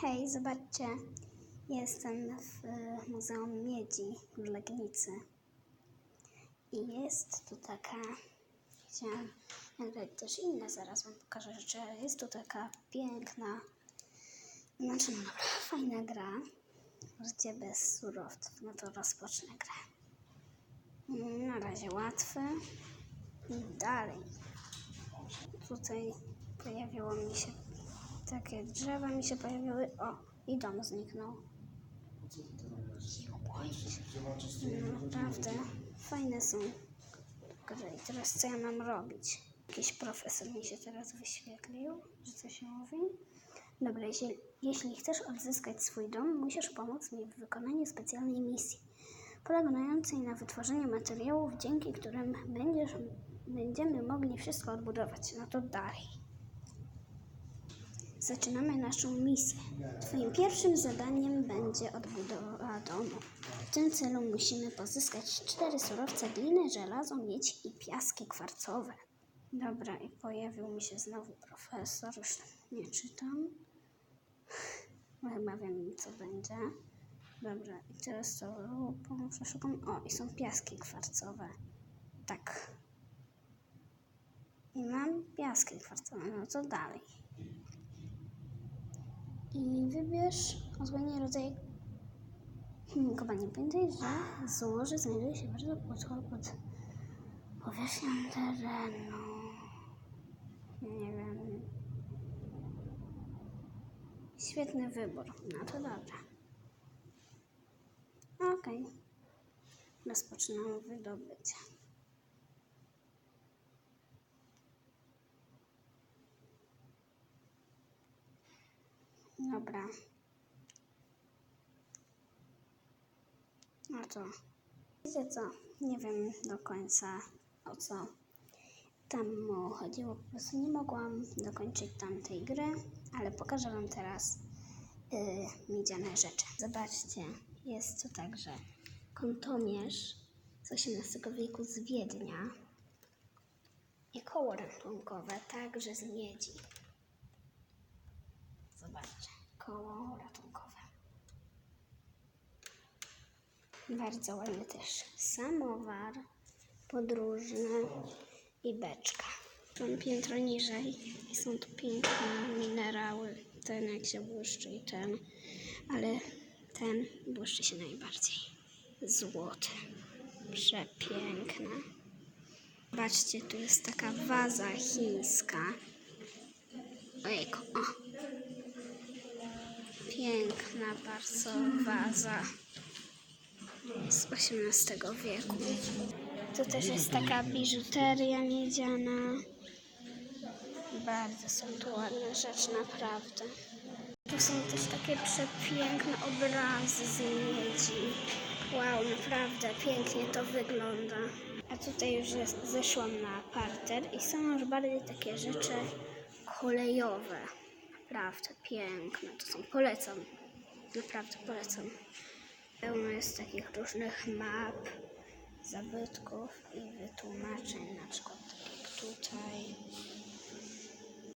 Hej, zobaczcie. Jestem w e, Muzeum Miedzi w Legnicy. I jest tu taka. Chciałam nagrać też inne, zaraz Wam pokażę rzeczy. Jest tu taka piękna, znaczy no dobra, fajna gra. Życie bez surowców. No to rozpocznę grę. Mm, Na razie łatwe. I dalej. Tutaj pojawiło mi się takie drzewa mi się pojawiły. O, i dom zniknął. Naprawdę, fajne są. I teraz co ja mam robić? Jakiś profesor mi się teraz wyświetlił, że co się mówi. Dobra, jeśli, jeśli chcesz odzyskać swój dom, musisz pomóc mi w wykonaniu specjalnej misji, polegającej na wytworzeniu materiałów, dzięki którym będziesz, będziemy mogli wszystko odbudować. No to dalej. Zaczynamy naszą misję. Twoim pierwszym zadaniem będzie odbudowa domu. W tym celu musimy pozyskać cztery surowce glinę, żelazo, miedź i piaski kwarcowe. Dobra, i pojawił mi się znowu profesor. Już nie czytam. Chyba wiem, co będzie. Dobra, i teraz to przeszukam. O, i są piaski kwarcowe. Tak. I mam piaski kwarcowe. No to dalej. I wybierz odpowiedni rodzaj kopalni. Pamiętaj, że złoże znajduje się bardzo płytko pod powierzchnią terenu. Nie wiem. Świetny wybór. No to dobra. Okej. Rozpoczynamy wydobycie. Dobra. No to. Wiecie co? Nie wiem do końca o co tam chodziło. Po prostu nie mogłam dokończyć tamtej gry, ale pokażę Wam teraz yy, miedziane rzeczy. Zobaczcie, jest tu także kątomierz z XVIII wieku z Wiednia i koło ratunkowe także z miedzi. Zobaczcie, koło ratunkowe. Bardzo ładny też samowar podróżny i beczka. Mam piętro niżej i są tu piękne minerały. Ten jak się błyszczy i ten, ale ten błyszczy się najbardziej. Złoty. Przepiękne. Zobaczcie, tu jest taka waza chińska. Ojejku, o, Piękna bardzo waza z XVIII wieku. Tu też jest taka biżuteria miedziana. Bardzo są tu ładne rzeczy, naprawdę. Tu są też takie przepiękne obrazy z miedzi. Wow, naprawdę pięknie to wygląda. A tutaj już zeszłam na parter i są już bardziej takie rzeczy kolejowe. Naprawdę piękne to są. Polecam. Naprawdę polecam. Pełno jest takich różnych map, zabytków i wytłumaczeń, na przykład tak jak tutaj.